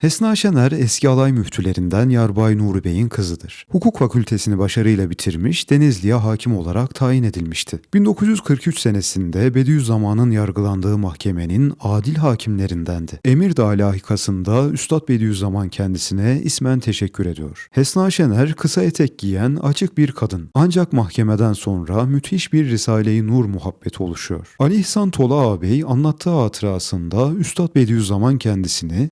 Hesna Şener eski alay müftülerinden Yarbay Nuri Bey'in kızıdır. Hukuk fakültesini başarıyla bitirmiş, Denizli'ye hakim olarak tayin edilmişti. 1943 senesinde Bediüzzaman'ın yargılandığı mahkemenin adil hakimlerindendi. Emirdağ lahikasında Üstad Bediüzzaman kendisine ismen teşekkür ediyor. Hesna Şener kısa etek giyen açık bir kadın. Ancak mahkemeden sonra müthiş bir Risale-i Nur muhabbeti oluşuyor. Ali İhsan Tola ağabey anlattığı hatırasında Üstad Bediüzzaman kendisini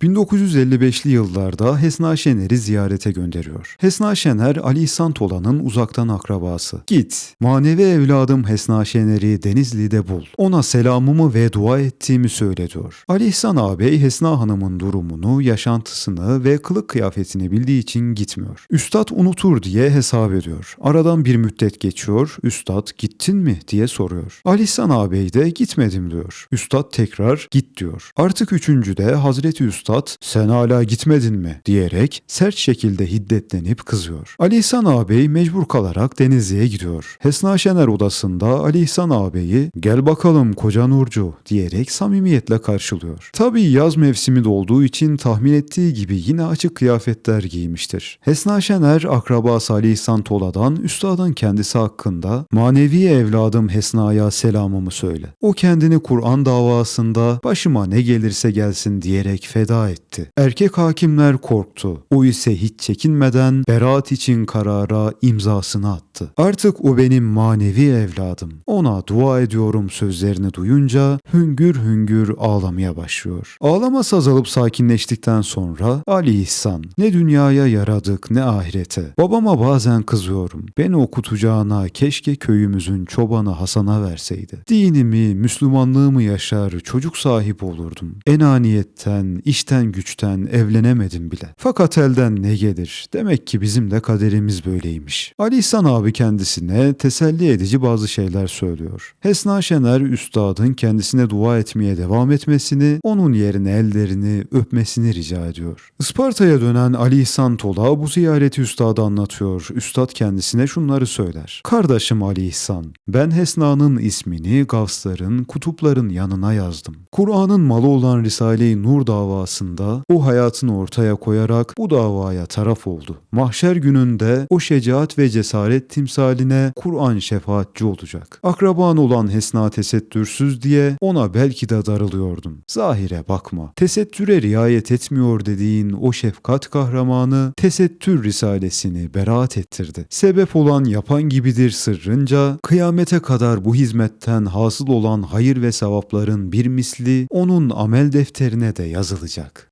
1955'li yıllarda Hesna Şener'i ziyarete gönderiyor. Hesna Şener Ali İhsan Tola'nın uzaktan akrabası. Git, manevi evladım Hesna Şener'i Denizli'de bul. Ona selamımı ve dua ettiğimi söyle diyor. Ali İhsan ağabey Hesna Hanım'ın durumunu, yaşantısını ve kılık kıyafetini bildiği için gitmiyor. Üstad unutur diye hesap ediyor. Aradan bir müddet geçiyor. Üstad gittin mi diye soruyor. Ali İhsan ağabey de gitmedim diyor. Üstad tekrar git diyor. Artık üçüncüde Hazreti Üstad sen hala gitmedin mi diyerek sert şekilde hiddetlenip kızıyor. Ali İhsan ağabey mecbur kalarak Denizli'ye gidiyor. Hesna Şener odasında Ali İhsan ağabeyi gel bakalım koca Nurcu diyerek samimiyetle karşılıyor. Tabii yaz mevsimi de olduğu için tahmin ettiği gibi yine açık kıyafetler giymiştir. Hesna Şener akrabası Ali İhsan Tola'dan üstadın kendisi hakkında manevi evladım Hesna'ya selamımı söyle. O kendini Kur'an davasında başıma ne gelirse gelsin diyerek feda etti. Erkek hakimler korktu. O ise hiç çekinmeden beraat için karara imzasını attı. Artık o benim manevi evladım. Ona dua ediyorum sözlerini duyunca hüngür hüngür ağlamaya başlıyor. Ağlaması azalıp sakinleştikten sonra Ali İhsan ne dünyaya yaradık ne ahirete. Babama bazen kızıyorum. Beni okutacağına keşke köyümüzün çobanı Hasan'a verseydi. Dinimi, Müslümanlığımı yaşar, çocuk sahip olurdum. Enaniyetten, işten güçten evlenemedim bile. Fakat elden ne gelir? Demek ki bizim de kaderimiz böyleymiş. Ali İhsan abi kendisine teselli edici bazı şeyler söylüyor. Hesna Şener üstadın kendisine dua etmeye devam etmesini, onun yerine ellerini öpmesini rica ediyor. Isparta'ya dönen Ali İhsan Tola bu ziyareti üstada anlatıyor. Üstad kendisine şunları söyler. Kardeşim Ali İhsan, ben Hesna'nın ismini gavsların, kutupların yanına yazdım. Kur'an'ın malı olan Risale-i Nur davasında o hayatını ortaya koyarak bu davaya taraf oldu. Mahşer gününde o şecaat ve cesaret timsaline Kur'an şefaatçi olacak. Akraban olan Hesna tesettürsüz diye ona belki de darılıyordun. Zahire bakma. Tesettüre riayet etmiyor dediğin o şefkat kahramanı tesettür risalesini beraat ettirdi. Sebep olan yapan gibidir sırrınca kıyamete kadar bu hizmetten hasıl olan hayır ve sevapların bir misli onun amel defterine de yazılacak.